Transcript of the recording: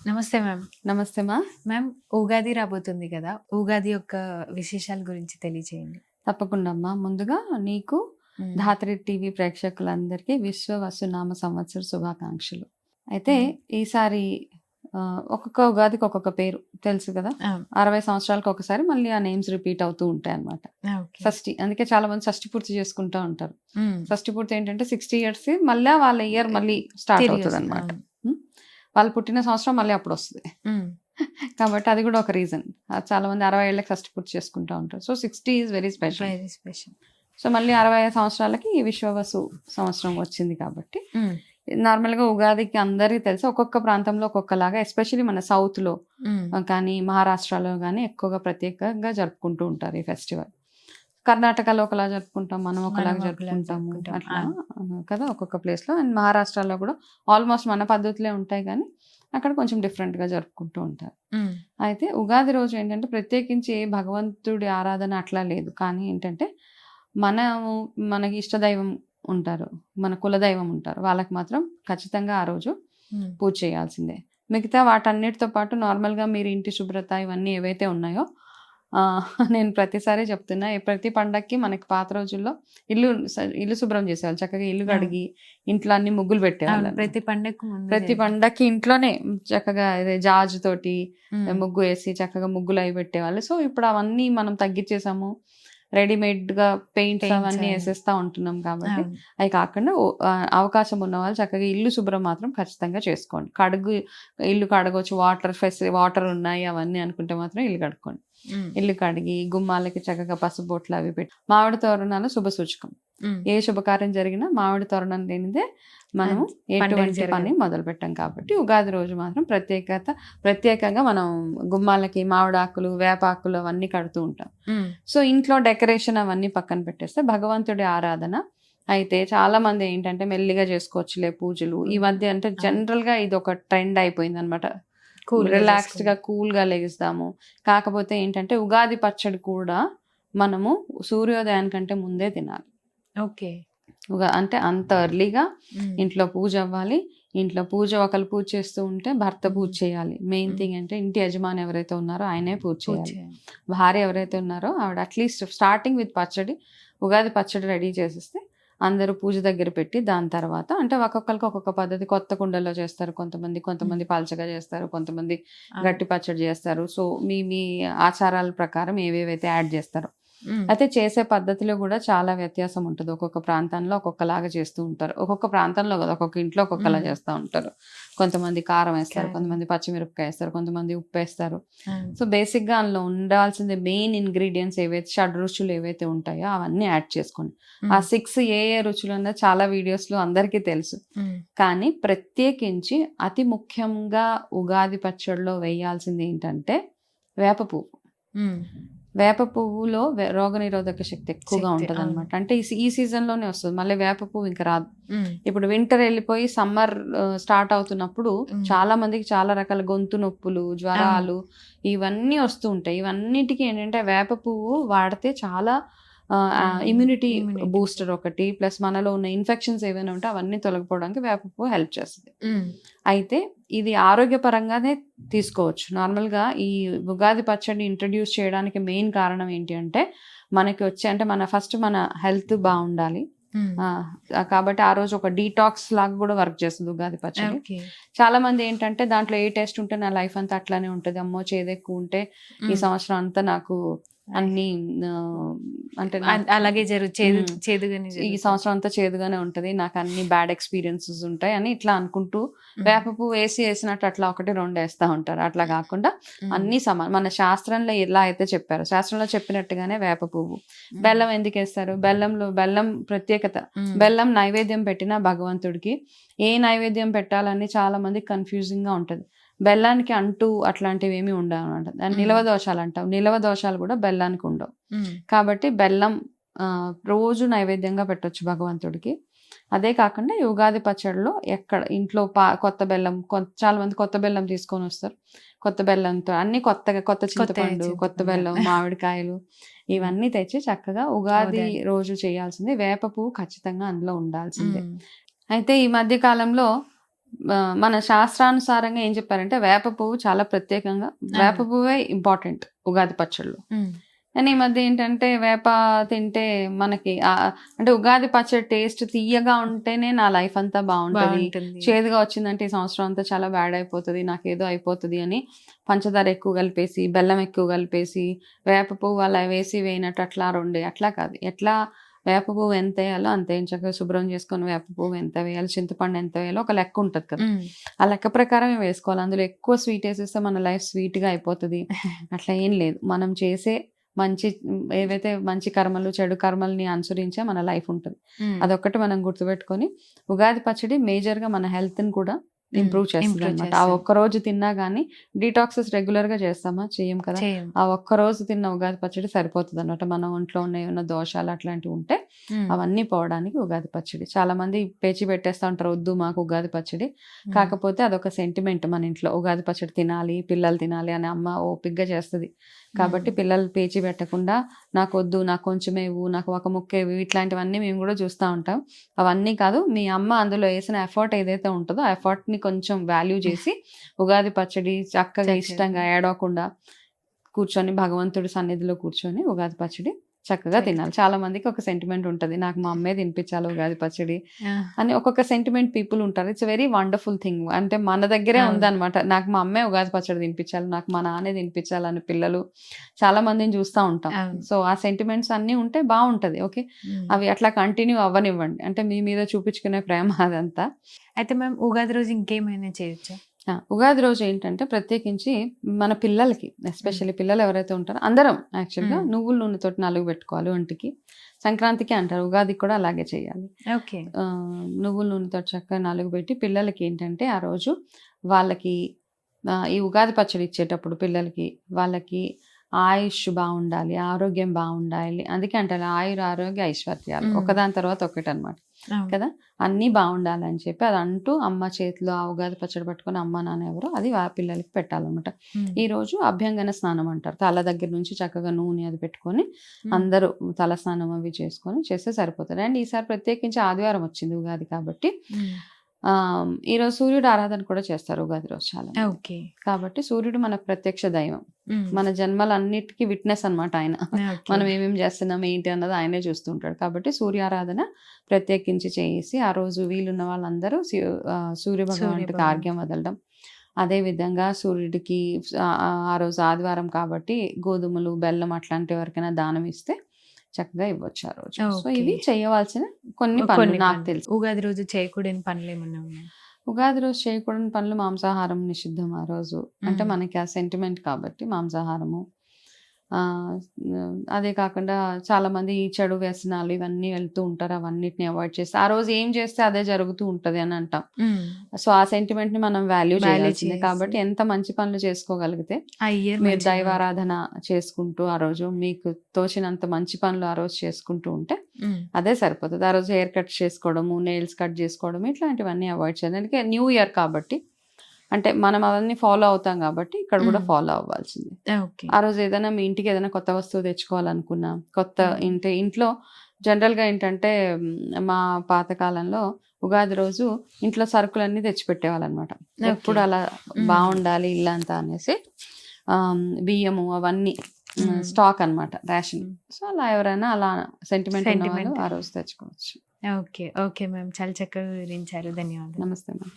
నమస్తే మ్యామ్. నమస్తే మా. మ్యామ్ ఉగాది రాబోతుంది కదా. ఉగాది యొక్క విశేషాల గురించి తెలియజేయండి తప్పకుండా అమ్మా ముందుగా నీకు ధాత్రి టీవీ ప్రేక్షకులందరికీ విశ్వ వసునామ సంవత్సర శుభాకాంక్షలు. అయితే ఈసారి ఒక్కొక్క ఉగాదికి ఒక్కొక్క పేరు తెలుసు కదా? అరవై సంవత్సరాలకు ఒకసారి మళ్ళీ ఆ నేమ్స్ రిపీట్ అవుతూ ఉంటాయి అనమాట. షష్ఠి. అందుకే చాలా మంది షష్ఠి పూర్తి చేసుకుంటూ ఉంటారు. షష్ఠి పూర్తి ఏంటంటే సిక్స్టీ ఇయర్స్ మళ్ళీ వాళ్ళ ఇయర్ మళ్ళీ స్టార్ట్ అవుతుంది. అనమాట వాళ్ళు పుట్టిన సంవత్సరం మళ్ళీ అప్పుడు వస్తుంది. కాబట్టి అది కూడా ఒక రీజన్. చాలా మంది అరవై ఏళ్ళకి షష్ఠి పూర్తి చేసుకుంటూ ఉంటారు. So sixty is very special. Very special so మళ్ళీ అరవై ఐదు సంవత్సరాలకి ఈ విశ్వవసు సంవత్సరం వచ్చింది కాబట్టి. నార్మల్గా ఉగాదికి అందరికీ తెలుసు. ఒక్కొక్క ప్రాంతంలో ఒక్కొక్కలాగా ఎస్పెషల్లీ మన సౌత్లో. కానీ మహారాష్ట్రలో కానీ ఎక్కువగా ప్రత్యేకంగా జరుపుకుంటూ ఉంటారు ఈ ఫెస్టివల్. కర్ణాటకలో ఒకలా జరుపుకుంటాం మనం ఒకలాగా జరుపుకుంటాము జరుపుకుంటాం. అట్లా. కదా ఒక్కొక్క ప్లేస్లో అండ్ మహారాష్ట్రలో కూడా ఆల్మోస్ట్ మన పద్ధతులే ఉంటాయి కానీ అక్కడ కొంచెం డిఫరెంట్గా జరుపుకుంటూ ఉంటారు. అయితే ఉగాది రోజు ఏంటంటే ప్రత్యేకించి భగవంతుడి ఆరాధన అట్లా లేదు. కానీ ఏంటంటే మనము మనకి ఇష్టదైవం ఉంటారు మన కులదైవం ఉంటారు. వాళ్ళకి మాత్రం ఖచ్చితంగా ఆ రోజు. పూజ చేయాల్సిందే. మిగతా వాటన్నిటితో పాటు నార్మల్గా మీరు ఇంటి శుభ్రత ఇవన్నీ ఏవైతే ఉన్నాయో నేను ప్రతిసారి చెప్తున్నా ప్రతి పండక్కి మనకి పాత రోజుల్లో ఇల్లు ఇల్లు శుభ్రం చేసేవాళ్ళు చక్కగా ఇల్లు కడిగి ఇంట్లో అన్ని ముగ్గులు పెట్టేవాళ్ళు ప్రతి పండగకు ముందు ప్రతి. పండక్కి ఇంట్లోనే చక్కగా జాజు తోటి. ముగ్గు వేసి చక్కగా ముగ్గులు అవి పెట్టేవాళ్ళు సో ఇప్పుడు అవన్నీ మనం తగ్గించేసాము రెడీమేడ్గా పెయింట్స్ Paints అవన్నీ. వేసేస్తా ఉంటున్నాం కాబట్టి. అవి కాకుండా అవకాశం ఉన్న వాళ్ళు చక్కగా ఇల్లు శుభ్రం మాత్రం ఖచ్చితంగా చేసుకోండి కడుగు ఇల్లు కడగొచ్చు వాటర్ ఫెసి వాటర్ ఉన్నాయి అవన్నీ అనుకుంటే మాత్రం ఇల్లు కడుక్కోండి. ఇల్లు కడిగి గుమ్మాలకి చక్కగా పసుపు బొట్లు అవి పెట్టి మామిడి తోరణాలు శుభ సూచకం. ఏ శుభకార్యం జరిగినా మామిడి తోరణం లేనిదే పండగ ఎటువంటి. పని మొదలు పెట్టాం కాబట్టి ఉగాది రోజు మాత్రం ప్రత్యేకత ప్రత్యేకంగా మనం గుమ్మాలకి మామిడాకులు వేపాకులు అవన్నీ కడుతూ ఉంటాం. సో ఇంట్లో డెకరేషన్ అవన్నీ పక్కన పెట్టేస్తే భగవంతుడి ఆరాధన అయితే చాలా మంది ఏంటంటే మెల్లిగా చేసుకోవచ్చులే పూజలు. ఈ మధ్య అంటే జనరల్గా ఇది ఒక ట్రెండ్ అయిపోయింది అనమాట కూల్గా లెగిస్తాము కాకపోతే ఏంటంటే ఉగాది పచ్చడి కూడా మనము సూర్యోదయానికంటే ముందే తినాలి. ఓకే. ఉగా అంటే అంత ఎర్లీగా. ఇంట్లో పూజ అవ్వాలి. ఇంట్లో పూజ ఒకరు పూజ చేస్తూ ఉంటే భర్త పూజ చేయాలి. మెయిన్ థింగ్ అంటే ఇంటి యజమాని ఎవరైతే ఉన్నారో ఆయనే పూజ చేయాలి. భార్య ఎవరైతే ఉన్నారో ఆవిడ అట్లీస్ట్ స్టార్టింగ్ విత్ పచ్చడి ఉగాది పచ్చడి రెడీ చేసేస్తే అందరూ పూజ దగ్గర పెట్టి దాని తర్వాత అంటే ఒక్కొక్కరికి ఒక్కొక్క పద్ధతి కొత్త కుండల్లో చేస్తారు కొంతమంది కొంతమంది పలచగా చేస్తారు కొంతమంది. గట్టి పచ్చడి చేస్తారు సో మీ మీ ఆచారాల ప్రకారం ఏవేవైతే యాడ్ చేస్తారో. అయితే చేసే పద్ధతిలో కూడా చాలా వ్యత్యాసం ఉంటుంది ఒక్కొక్క ప్రాంతంలో ఒక్కొక్కలాగా చేస్తూ ఉంటారు ఒక్కొక్క ప్రాంతంలో కదా ఒక్కొక్క ఇంట్లో ఒక్కొక్కలా. చేస్తూ ఉంటారు కొంతమంది కారం వేస్తారు. కొంతమంది పచ్చిమిరపకాయ వేస్తారు కొంతమంది ఉప్పు వేస్తారు. సో బేసిక్గా అందులో ఉండాల్సింది మెయిన్ ఇంగ్రీడియంట్స్ ఏవైతే షడ్ రుచులు ఏవైతే ఉంటాయో అవన్నీ యాడ్ చేసుకోండి ఆ. సిక్స్ ఏ ఏ రుచులు అన్న చాలా వీడియోస్లో అందరికీ తెలుసు. కానీ ప్రత్యేకించి అతి ముఖ్యంగా ఉగాది పచ్చడిలో వేయాల్సింది ఏంటంటే వేప పువ్వు. వేప పువ్వులో రోగనిరోధక శక్తి ఎక్కువగా ఉంటుంది. అనమాట అంటే ఈ సీజన్లోనే వస్తుంది మళ్ళీ వేప పువ్వు ఇంకా రాదు. ఇప్పుడు వింటర్ వెళ్ళిపోయి సమ్మర్ స్టార్ట్ అవుతున్నప్పుడు. చాలా మందికి చాలా రకాల గొంతు నొప్పులు జ్వరాలు ఇవన్నీ వస్తూ ఉంటాయి ఇవన్నిటికీ ఏంటంటే వేప పువ్వు వాడితే చాలా. ఇమ్యూనిటీ. బూస్టర్ ఒకటి ప్లస్ మనలో ఉన్న ఇన్ఫెక్షన్స్ ఏవైనా ఉంటే అవన్నీ తొలగిపోవడానికి వేప పువ్వు హెల్ప్ చేస్తుంది. అయితే ఇది ఆరోగ్యపరంగానే తీసుకోవచ్చు. నార్మల్గా ఈ ఉగాది పచ్చడి ఇంట్రడ్యూస్ చేయడానికి మెయిన్ కారణం ఏంటి అంటే మనకి వచ్చే అంటే మన ఫస్ట్ మన హెల్త్ బాగుండాలి. కాబట్టి ఆ రోజు ఒక డీటాక్స్ లాగా కూడా వర్క్ చేస్తుంది ఉగాది పచ్చడి. చాలా మంది ఏంటంటే దాంట్లో ఏ టేస్ట్ ఉంటే నా లైఫ్ అంతా అట్లానే ఉంటుంది. అమ్మో చేదు ఎక్కువ ఉంటే ఈ. సంవత్సరం అంతా నాకు అన్ని అంటే అలాగే జరుగు చేదు. చేదుగానే ఈ. సంవత్సరం అంతా చేదుగానే ఉంటది నాకు అన్ని బ్యాడ్ ఎక్స్పీరియన్సెస్ ఉంటాయి అని ఇట్లా అనుకుంటూ. వేప పువ్వు వేసి వేసినట్టు అట్లా ఒకటి రెండు వేస్తా ఉంటారు అట్లా కాకుండా. అన్ని సమానం మన శాస్త్రంలో ఎలా అయితే చెప్పారో శాస్త్రంలో చెప్పినట్టుగానే వేప పువ్వు. బెల్లం ఎందుకు వేస్తారు బెల్లంలో బెల్లం ప్రత్యేకత. బెల్లం నైవేద్యం పెట్టిన భగవంతుడికి ఏ నైవేద్యం పెట్టాలని చాలా మందికి కన్ఫ్యూజింగ్గా ఉంటది బెల్లానికి అంటూ అట్లాంటివి ఏమి ఉండవు అనమాట దాన్ని మ్మ్. నిలవ దోషాలు అంటాం నిలవ దోషాలు కూడా బెల్లానికి ఉండవు. కాబట్టి బెల్లం రోజు నైవేద్యంగా పెట్టొచ్చు భగవంతుడికి అదే కాకుండా ఈ ఉగాది పచ్చడిలో ఎక్కడ ఇంట్లో పా కొత్త బెల్లం చాలా మంది కొత్త బెల్లం తీసుకొని వస్తారు కొత్త బెల్లంతో అన్ని కొత్తగా కొత్త చింతపండు కొత్త. బెల్లం మామిడికాయలు ఇవన్నీ తెచ్చి చక్కగా ఉగాది. రోజు చేయాల్సింది వేప పువ్వు ఖచ్చితంగా అందులో ఉండాల్సిందే. అయితే ఈ మధ్య కాలంలో మన శాస్త్రానుసారంగా ఏం చెప్పారంటే వేప పువ్వు చాలా ప్రత్యేకంగా. వేప పువ్వే ఇంపార్టెంట్ ఉగాది పచ్చళ్ళు. కానీ ఈ మధ్య ఏంటంటే వేప తింటే మనకి అంటే ఉగాది పచ్చడి టేస్ట్ తీయగా ఉంటేనే నా లైఫ్ అంతా బాగుంటది. చేదుగా వచ్చిందంటే ఈ సంవత్సరం అంతా చాలా బ్యాడ్ అయిపోతుంది నాకు ఏదో అయిపోతుంది అని పంచదార ఎక్కువ కలిపేసి బెల్లం ఎక్కువ కలిపేసి వేప పువ్వు అలా వేసి వేయినట్టు అట్లా రెండు అట్లా కాదు. ఎట్లా వేప పువ్వు ఎంత వేయాలో అంత. ఏం చక్కగా శుభ్రం చేసుకొని వేప పువ్వు ఎంత వేయాలి చింతపండు ఎంత వేయాలో ఒక లెక్క ఉంటుంది కదా. ఆ లెక్క ప్రకారం వేసుకోవాలి. అందులో ఎక్కువ స్వీట్ వేసేస్తే మన లైఫ్ స్వీట్గా అయిపోతుంది. అట్లా ఏం లేదు. మనం చేసే మంచి ఏవైతే మంచి కర్మలు చెడు కర్మల్ని అనుసరించే మన లైఫ్ ఉంటుంది. అదొక్కటి మనం గుర్తుపెట్టుకొని ఉగాది పచ్చడి మేజర్గా మన హెల్త్ని కూడా ఇంప్రూవ్ చేస్తుంది అనమాట ఆ. ఒక్క రోజు తిన్నా గానీ డీటాక్సెస్ రెగ్యులర్గా చేస్తామా? చెయ్యం కదా? చేయం. ఆ ఒక్క రోజు తిన్న ఉగాది పచ్చడి సరిపోతుంది అనమాట మన ఒంట్లో ఉన్న ఏమైనా దోషాలు అట్లాంటివి ఉంటే ఉమ్, అవన్నీ పోవడానికి ఉగాది పచ్చడి. చాలా మంది పేచి పెట్టేస్తా ఉంటారు వద్దు మాకు ఉగాది పచ్చడి. ఉమ్, కాకపోతే అదొక సెంటిమెంట్ మన ఇంట్లో. ఉగాది పచ్చడి తినాలి పిల్లలు తినాలి అని అమ్మ ఓపిగ్గా చేస్తుంది. కాబట్టి పిల్లలు పేచి పెట్టకుండా నాకు వద్దు నాకు కొంచెమే ఇవ్వు నాకు ఒక ముక్క ఇవ్వు ఇట్లాంటివన్నీ మేము కూడా చూస్తూ ఉంటాం అవన్నీ కాదు మీ అమ్మ అందులో వేసిన ఎఫర్ట్ ఏదైతే ఉంటుందో ఆ effort ని కొంచెం వాల్యూ చేసి ఉగాది పచ్చడి చక్కగా. ఇష్టంగా ఏడవకుండా కూర్చొని భగవంతుడి సన్నిధిలో కూర్చొని ఉగాది పచ్చడి చక్కగా. తినాలి. చాలా మందికి ఒక సెంటిమెంట్ ఉంటుంది. నాకు మా అమ్మే తినిపించాలి ఉగాది పచ్చడి అని ఒక్కొక్క సెంటిమెంట్ పీపుల్ ఉంటారు. ఇట్స్ వెరీ వండర్ఫుల్ థింగ్ అంటే మన దగ్గరే. ఉందన్నమాట. నాకు మా అమ్మే ఉగాది పచ్చడి తినిపించాలి. నాకు మా నాన్నే తినిపించాలి అని పిల్లలు చాలా మందిని చూస్తూ ఉంటాం. సో ఆ సెంటిమెంట్స్ అన్నీ ఉంటే బాగుంటది. Okay um. అవి అట్లా కంటిన్యూ అవ్వనివ్వండి. అంటే మీ మీద చూపించుకునే ప్రేమ అదంతా. అయితే మేము ఉగాది రోజు ఇంకేమైనా చేయొచ్చా? ఉగాది రోజు ఏంటంటే ప్రత్యేకించి మన పిల్లలకి ఎస్పెషల్లీ పిల్లలు ఎవరైతే ఉంటారో అందరం యాక్చువల్గా. నువ్వుల నూనెతోటి నలుగు పెట్టుకోవాలి ఒంటికి. సంక్రాంతికి అంటారు ఉగాదికి కూడా అలాగే చేయాలి. ఓకే. నువ్వుల నూనెతో చక్కగా నలుగు పెట్టి పిల్లలకి ఏంటంటే ఆ రోజు వాళ్ళకి ఈ ఉగాది పచ్చడి ఇచ్చేటప్పుడు పిల్లలకి వాళ్ళకి ఆయుష్ బాగుండాలి ఆరోగ్యం బాగుండాలి. అందుకే అంటారు ఆయుర ఆరోగ్య ఐశ్వర్యాలు. ఒకదాని తర్వాత ఒకటి అనమాట. కదా? అన్నీ బాగుండాలని చెప్పి అది అంటూ అమ్మ చేతిలో ఆ ఉగాది పచ్చడి పట్టుకొని అమ్మ నాన్న ఎవరో అది ఆ పిల్లలకి పెట్టాలన్నమాట. ఈ రోజు అభ్యంగన స్నానం అంటారు. తల దగ్గర నుంచి చక్కగా నూనె అది పెట్టుకొని అందరూ తల స్నానం అవి చేసుకొని చేస్తే సరిపోతుంది. అండ్ ఈసారి ప్రత్యేకించి ఆదివారం వచ్చింది ఉగాది కాబట్టి ఈరోజు సూర్యుడు ఆరాధన కూడా చేస్తారు ఉగాది రోజు చాలా. ఓకే కాబట్టి సూర్యుడు మన ప్రత్యక్ష దైవం మన జన్మలన్నిటికీ విట్నెస్ అన్నమాట ఆయన. మనం ఏమేమి చేస్తున్నాం ఏంటి అన్నది ఆయనే చూస్తుంటాడు కాబట్టి సూర్యారాధన ప్రత్యేకించి చేసి ఆ రోజు వీలున్న వాళ్ళందరూ సూర్య భగవానుడికి. ఆర్ఘ్యం వదలడం అదే విధంగా సూర్యుడికి ఆ ఆ రోజు ఆదివారం కాబట్టి గోధుమలు బెల్లం అట్లాంటి ఎవరికైనా దానం ఇస్తే చక్కగా ఇవ్వచ్చు ఆ రోజు సో. ఇవి చేయవలసిన కొన్ని పనులు నాకు. తెలుసు ఉగాది రోజు చేయకూడని పనులు ఏమన్నా ఉన్నాయి ఉగాది రోజు చేయకూడని పనులు మాంసాహారం నిషిద్ధం ఆ రోజు అంటే. మనకి ఆ సెంటిమెంట్ కాబట్టి మాంసాహారము అదే కాకుండా చాలా మంది ఈ చెడు వ్యసనాలు ఇవన్నీ వెళ్తూ ఉంటారు అవన్నిటిని అవాయిడ్ చేస్తే. ఆ రోజు ఏం చేస్తే అదే జరుగుతూ ఉంటది అని అంటాం. సో ఆ సెంటిమెంట్ని మనం వాల్యూ చేయాల్సిందే. కాబట్టి ఎంత మంచి పనులు చేసుకోగలిగితే మీరు దైవారాధన చేసుకుంటూ ఆ రోజు మీకు తోచినంత మంచి పనులు ఆ రోజు చేసుకుంటూ ఉంటే అదే సరిపోతుంది. ఆ రోజు హెయిర్ కట్ చేసుకోవడము నెయిల్స్ కట్ చేసుకోవడం ఇట్లాంటివన్నీ అవాయిడ్ చేయాలి. ఎందుకంటే న్యూ ఇయర్ కాబట్టి అంటే మనం అవన్నీ ఫాలో అవుతాం కాబట్టి ఇక్కడ కూడా. ఫాలో అవ్వాల్సింది ఆ రోజు ఏదైనా మీ ఇంటికి ఏదైనా కొత్త వస్తువు తెచ్చుకోవాలనుకున్నా కొత్త. ఇంటి ఇంట్లో జనరల్గా ఏంటంటే మ్, పాతకాలంలో ఉగాది రోజు ఇంట్లో సరుకులన్నీ తెచ్చిపెట్టేవాళ్ళు అనమాట ఎప్పుడు అలా. బాగుండాలి ఇల్లంతా అనేసి ఆమ్, బియ్యము అవన్నీ. స్టాక్ అన్నమాట రేషన్. సో అలా ఎవరైనా అలా సెంటిమెంట్. ఆ రోజు తెచ్చుకోవచ్చు ఓకే ఓకే మ్యామ్ చాలా చక్కగా వివరించారు ధన్యవాదాలు నమస్తే మ్యామ్